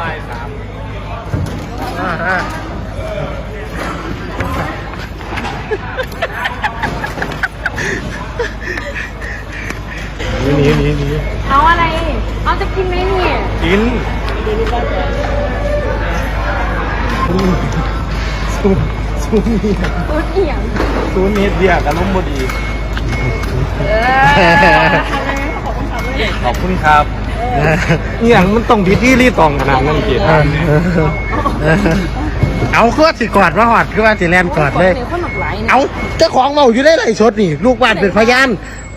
บ่ายสามอ่าอ่าหนีหนีหนีหนีเอาอะไร เอาจะกินไหมเนี่ยกินซูมซูมนี่ตูดเอียงศูนย์เมตรเดียวกับล้มบดีเอออะไรขอบคุณครับ เลยขอบคุณครับอหย่างมันต้องพิธีรีตองขนาดนั้นเกียรติเอาคือว่าสิกอดมาหอดคือว่าสิแลนกอดเลย คนหนักหลายนะเอาเจ้าของเมาอยู่ได้ไรสดนี่ ลูกบ้านเป็นพยาน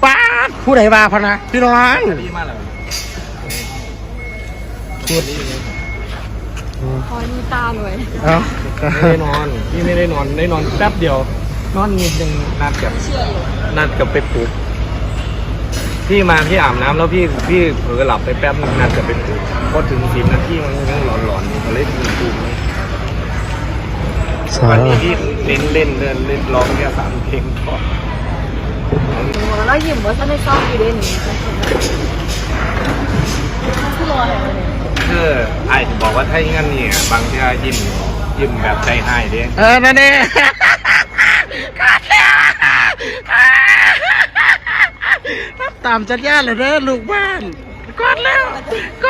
ป้าดผู้ใดมาพะนะพี่น้องดีมากเลยคอยมีตาหน่อยเอาไม่ได้นอนพี่ไม่ได้นอนได้นอนแป๊บเดียว นอนนิดนึงนัดกับเชื่ออยู่ นัดกับไปปลุก พี่มาพี่อาบน้ำแล้วพี่พี่เผลอหลับไปแป๊บนึงนัดกับไปปลุกพอถึงสิบนาทีมันยังหลอนๆอยู่ก็เลยปลุกปลุกวันนี้พี่เล่นเล่นเล่นเล่นร้องแค่สามเพลงพอแล้วยิ้มว่าฉันไม่ชอบอยู่ด้วยนี่คือรออะไรเนี่ยคือไอ้บอกว่าถ้าอย่างนั้นเนี่ยบางทียิ้มยิ้มแบบใจหายเด้ เออนั่นเองกอดแล้ว ตามจัดญาติเลยเด้อลูกบ้านกอดแล้วก